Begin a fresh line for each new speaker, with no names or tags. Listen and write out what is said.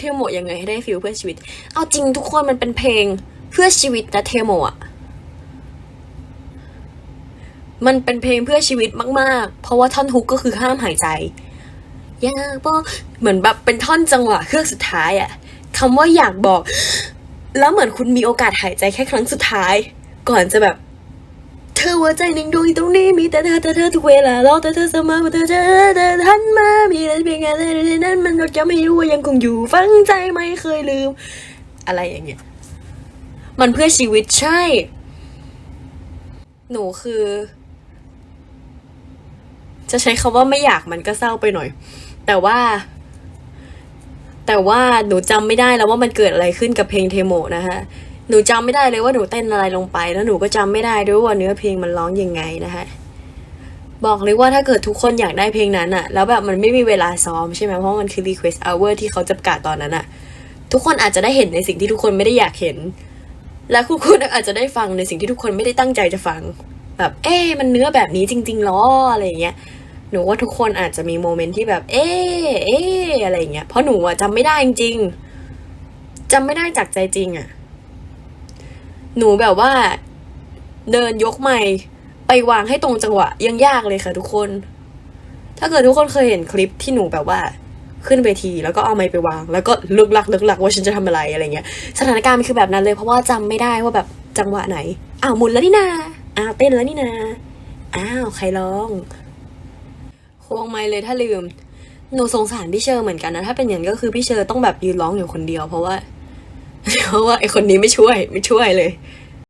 เทโมยังไงให้ได้ฟิลเพื่อชีวิต เอาจริงทุกคนมันเป็นเพลงเพื่อชีวิตนะเทโมอะมันเป็นเพลงเพื่อชีวิตมาก ๆ เพราะว่าท่อนฮุกก็คือห้ามหายใจอยากบอกเหมือนแบบเป็นท่อนจังหวะเครื่องสุดท้ายอะคำว่าอยากบอก แล้วเหมือนคุณมีโอกาสหายใจแค่ครั้งสุดท้าย ก่อนจะแบบ เธอหัวใจหนึ่งดวงอยู่ตรงนี้มีแต่เธอแต่เธอทุกเวลาเรอแต่เธอเสมอเมื่อเธอเจอเธอทันมามี นนั้นมันก็ยังไม่รู้ว่ายังคงอยู่ฝังใจไม่เคยลืม อะไรอย่างเงี้ย มันเพื่อชีวิตใช่ หนูคือ จะใช้คำว่าไม่อยากมันก็เศร้าไปหน่อย แต่ว่า แต่ว่าหนูจำไม่ได้แล้วว่ามันเกิดอะไรขึ้นกับเพลงเทโมนะคะหนูจำไม่ได้เลยว่าหนูเต้นอะไรลงไป แล้วหนูก็จำไม่ได้ด้วยว่าเนื้อเพลงมันร้องยังไงนะคะ บอกเลยว่าถ้าเกิดทุกคนอยากได้เพลงนั้นอะแล้วแบบมันไม่มีเวลาซ้อมใช่ไหมเพราะมันคือ request hour ที่เขาจะประกาศตอนนั้นอะทุกคนอาจจะได้เห็นในสิ่งที่ทุกคนไม่ได้อยากเห็น และคุณคุณอาจจะได้ฟังในสิ่งที่ทุกคนไม่ได้ตั้งใจจะฟัง แบบ เอ๊มันเนื้อแบบนี้จริงๆหรออะไรอย่างเงี้ยหนูว่าทุกคนอาจจะมีโมเมนต์ที่แบบ เอ๊เอ๊อะไรอย่างเงี้ยเพราะหนูอะจำไม่ได้จริงจำไม่ได้จากใจจริงอะหนูแบบว่า เดินยกไม้ ไปวางให้ตรงจังหวะยังยากเลยค่ะทุกคน ถ้าเกิดทุกคนเคยเห็นคลิปที่หนูแบบว่าขึ้นเวทีแล้วก็เอาไม้ไปวาง แล้วก็ลึกลักลึกลักว่าฉันจะทำอะไรอะไรเงี้ยสถานการณ์มันคือแบบนั้นเลยเพราะว่าจำไม่ได้ว่าแบบจังหวะไหนอ้าวหมุนแล้วนี่นาอ้าวเต้นแล้วนี่นาอ้าวใครร้องควงไม้เลยถ้าลืม หนูสงสารพี่เชอร์เหมือนกันนะถ้าเป็นอย่างนั้นก็คือพี่เชอร์ต้องแบบยืนร้องอยู่คนเดียว เพราะว่าเพราะว่าไอคนนี้ไม่ช่วยไม่ช่วยเลย